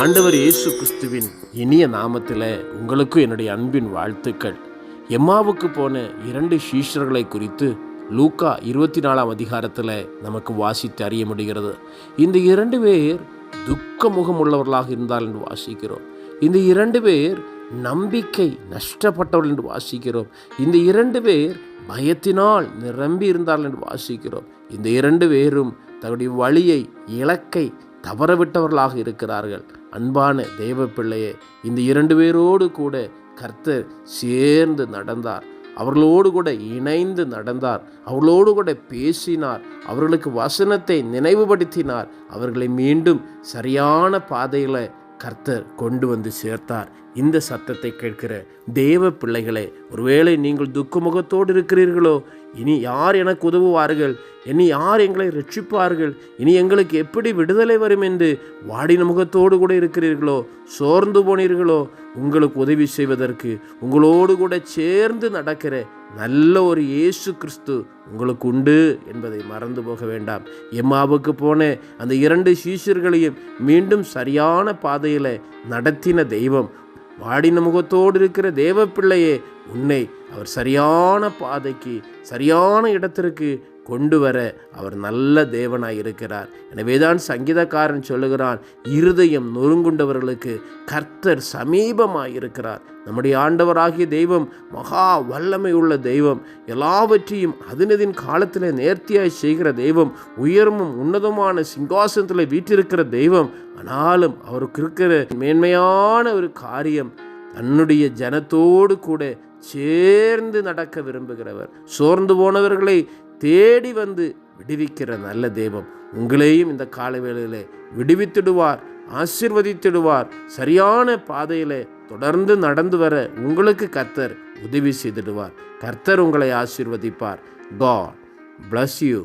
ஆண்டவர் இயேசு கிறிஸ்துவின் இனிய நாமத்தில் உங்களுக்கும் என்னுடைய அன்பின் வாழ்த்துக்கள். எம்மாவுக்கு போன இரண்டு சீஷர்களை குறித்து லூக்கா இருபத்தி நாலாம் அதிகாரத்தில் நமக்கு வாசித்து அறிய முடிகிறது. இந்த இரண்டு பேர் துக்க முகம் உள்ளவர்களாக இருந்தால் என்று வாசிக்கிறோம். இந்த இரண்டு பேர் நம்பிக்கை நஷ்டப்பட்டவர்கள் என்று வாசிக்கிறோம். இந்த இரண்டு பேர் பயத்தினால் நிரம்பி இருந்தார்கள் என்று வாசிக்கிறோம். இந்த இரண்டு பேரும் தன்னுடைய வழியை இலக்கை தவறவிட்டவர்களாக இருக்கிறார்கள். அன்பான தேவ பிள்ளையே இந்த இரண்டு பேரோடு கூட கர்த்தர் சேர்ந்து நடந்தார். அவர்களோடு கூட இணைந்து நடந்தார். அவர்களோடு கூட பேசினார். அவர்களுக்கு வசனத்தை நினைவுபடுத்தினார். அவர்களை மீண்டும் சரியான பாதையில் கர்த்தர் கொண்டு வந்து சேர்த்தார். இந்த சத்தத்தை கேட்கிற தேவ பிள்ளைகளே ஒருவேளை நீங்கள் துக்குமுகத்தோடு இருக்கிறீர்களோ இனி யார் எனக்கு உதவுவார்கள்? இனி யார் எங்களை ரட்சிப்பார்கள்? இனி எங்களுக்கு எப்படி விடுதலை வரும் என்று வாடின முகத்தோடு கூட இருக்கிறீர்களோ? சோர்ந்து போனீர்களோ? உங்களுக்கு உதவி செய்வதற்கு உங்களோடு கூட சேர்ந்து நடக்கிற நல்ல ஒரு இயேசு கிறிஸ்து உங்களுக்கு உண்டு என்பதை மறந்து போக வேண்டாம். எம்மாவுக்கு போன அந்த இரண்டு சீஷர்களையும் மீண்டும் சரியான பாதையில் நடத்தின தெய்வம். வாடின முகத்தோடு இருக்கிற தேவ பிள்ளையே உன்னை அவர் சரியான பாதைக்கு சரியான இடத்திற்கு கொண்டு வர அவர் நல்ல தேவனாய் இருக்கிறார். எனவேதான் சங்கீதக்காரன் சொல்லுகிறான் இருதயம் நொறுங்குண்டவர்களுக்கு கர்த்தர் சமீபமாய் இருக்கிறார். நம்முடைய ஆண்டவராகிய தெய்வம் மகா வல்லமை உள்ள தெய்வம் எல்லாவற்றையும் அதினதின் காலத்தில் நேர்த்தியாய் செய்கிற தெய்வம் உயர்மும் உன்னதமான சிங்காசனத்தில் வீற்றிருக்கிற தெய்வம் ஆனாலும் அவருக்கு இருக்கிற மேன்மையான ஒரு காரியம் தன்னுடைய ஜனத்தோடு கூட சேர்ந்து நடக்க விரும்புகிறவர் சோர்ந்து போனவர்களை தேடி வந்து விடுவிக்கிற நல்ல தெய்வம் உங்களையும் இந்த காலவேளையிலே விடுவித்திடுவார் ஆசிர்வதித்திடுவார் சரியான பாதையிலே தொடர்ந்து நடந்து வர உங்களுக்கு கர்த்தர் உதவி செய்திடுவார். கர்த்தர் உங்களை ஆசிர்வதிப்பார். God bless you